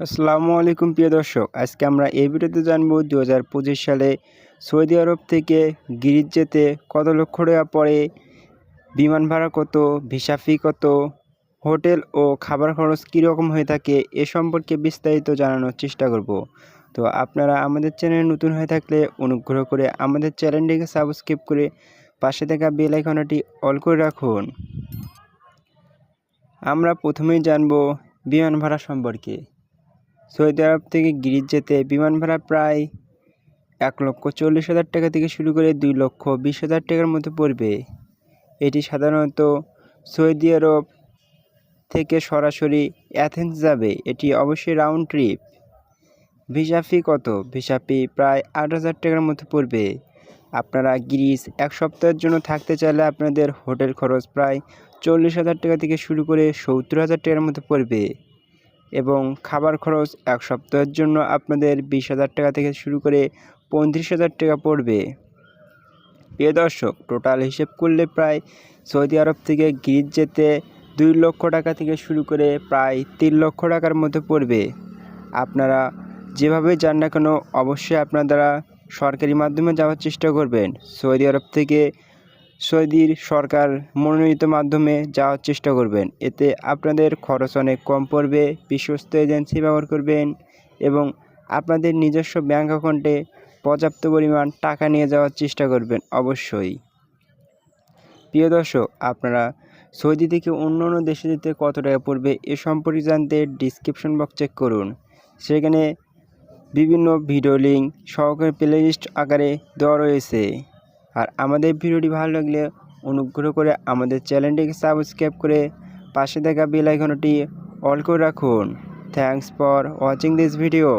আসসালামু আলাইকুম, প্রিয় দর্শক। আজকে আমরা এই ভিডিওতে জানব দু হাজার পঁচিশ সালে সৌদি আরব থেকে গিরিজ যেতে কত লক্ষ টাকা পড়ে বিমান ভাড়া কত, ভিসা ফি কত, হোটেল ও খাবার খরচ কীরকম হয়ে থাকে এ সম্পর্কে বিস্তারিত জানানোর চেষ্টা করব। তো আপনারা আমাদের চ্যানেলে নতুন হয়ে থাকলে অনুগ্রহ করে আমাদের চ্যানেলটিকে সাবস্ক্রাইব করে পাশে থাকা বেল অল করে রাখুন। আমরা প্রথমেই জানব বিমান ভাড়া সম্পর্কে। সৌদি আরব থেকে গিরিজ যেতে বিমান ভাড়া প্রায় এক লক্ষ চল্লিশ হাজার টাকা থেকে শুরু করে দুই লক্ষ বিশ হাজার টাকার মতো পড়বে। এটি সাধারণত সৌদি আরব থেকে সরাসরি অ্যাথেন্স যাবে। এটি অবশ্যই রাউন্ড ট্রিপ ভিসা ফি কত? ভিসা ফি প্রায় আট হাজার টাকার মতো পড়বে। আপনারা গ্রিস এক সপ্তাহের জন্য থাকতে চাইলে আপনাদের হোটেল খরচ প্রায় চল্লিশ হাজার টাকা থেকে শুরু করে সত্তর হাজার টাকার মতো পড়বে। এবং খাবার খরচ এক সপ্তাহের জন্য আপনাদের বিশ হাজার টাকা থেকে শুরু করে পঁয়ত্রিশ হাজার টাকা পড়বে। প্রিয় দর্শক, টোটাল হিসেব করলে প্রায় সৌদি আরব থেকে গ্রিজ যেতে দুই লক্ষ টাকা থেকে শুরু করে প্রায় তিন লক্ষ টাকার মতো পড়বে। আপনারা যেভাবে যান না কেন, অবশ্যই আপনারা সরকারি মাধ্যমে যাওয়ার চেষ্টা করবেন। সৌদি আরব থেকে সৌদির সরকার মনোনীত মাধ্যমে যাওয়ার চেষ্টা করবেন। এতে আপনাদের খরচ অনেক কম পড়বে, বিশ্বস্ত এজেন্সি ব্যবহার করবেন এবং আপনাদের নিজস্ব ব্যাঙ্ক অ্যাকাউন্টে পর্যাপ্ত পরিমাণ টাকা নিয়ে যাওয়ার চেষ্টা করবেন অবশ্যই। প্রিয় দর্শক, আপনারা সৌদি থেকে অন্য অন্য দেশে যেতে কত টাকা পড়বে এ সম্পর্কে জানতে ডিসক্রিপশন বক্স চেক করুন। সেখানে বিভিন্ন ভিডিও লিঙ্ক সহকারে প্লেলিস্ট আকারে দেওয়া রয়েছে। আর আমাদের ভিডিওটি ভালো লাগলে অনুগ্রহ করে আমাদের চ্যানেলটিকে সাবস্ক্রাইব করে পাশে থাকা বেল আইকনটি অল করে রাখুন। Thanks for watching this video